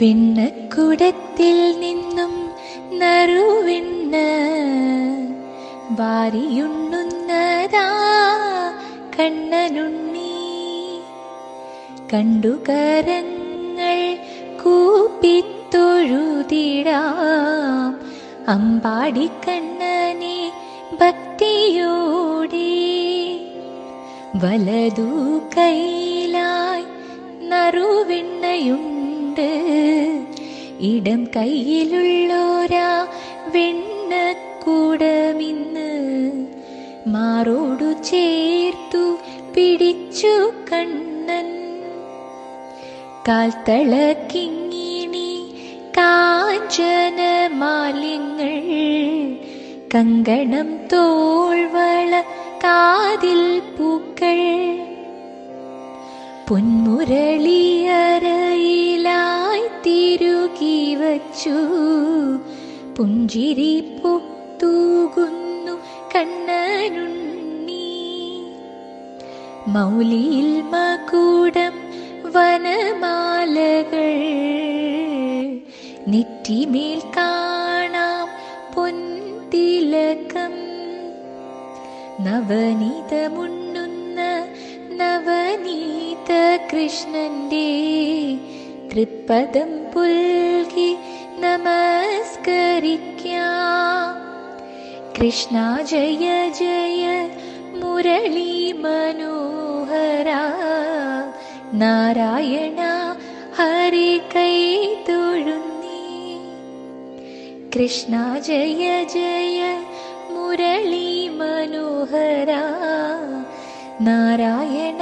വെണ്ണക്കുടത്തിൽ നിന്നും നറുവെണ്ണ വാരിയുണ്ണുന്നതാ കണ്ണനുണ്ണി. കണ്ടുകരങ്ങൾ കൂപ്പിത്തൊഴുതിടാം. അമ്പാടിക്കണ്ണനെ ഭക്തിയോടെ വലതു കൈലായി നറുവെണ്ണയുണ്ട് ഇടം കയ്യിലുള്ളോരാ വെണ്ണക്കൂടമിന്ന് മാറോടു ചേർത്തു പിടിച്ചു കണ്ണൻ. കാൽത്തളക്കിങ്ങിണി കാഞ്ചന മാലിങ്ങൾ കങ്കണം തോൾവള കാതിൽ പൂക്കൾ. പൊന്മുരളിയറയിലായി തിരുകി വച്ചു പുഞ്ചിരി പൊത്തൂകുന്നു കണ്ണനുണ്ണി. മൗലിയിൽ മകൂടം വനമാലകൾ. നെറ്റിമേൽ കാണാം പൊന്തിലകം നവനീതമുണ്ണുന്ന നവനീത കൃഷ്ണന്റെ തൃപ്പദം പുൽകി നമസ്കരിക്കാം കൃഷ്ണ ജയ ജയ മുരളി മനോഹര നാരായണ ഹരി കൈ തൊഴുന്നീ കൃഷ്ണ ജയ ജയ മുരളി മനോഹര നാരായണ